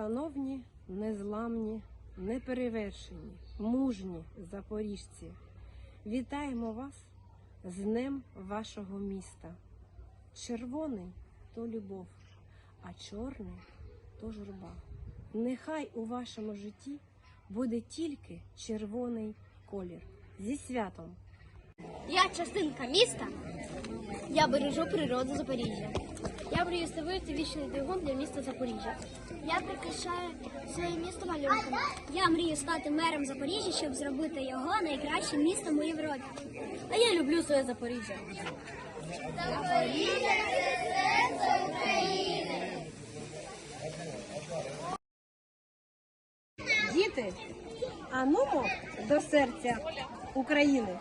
Шановні, незламні, неперевершені, мужні запоріжці, вітаємо вас з Днем вашого міста. Червоний то любов, а чорний то журба. Нехай у вашому житті буде тільки червоний колір. Зі святом! Я частинка міста. Я бережу природу Запоріжжя. Я мрію ставити вічний двигун для міста Запоріжжя. Я прикрашаю своє місто малюнками. Я мрію стати мером Запоріжжя, щоб зробити його найкращим містом у Європі. А я люблю своє Запоріжжя. Діти, а нумо до серця України.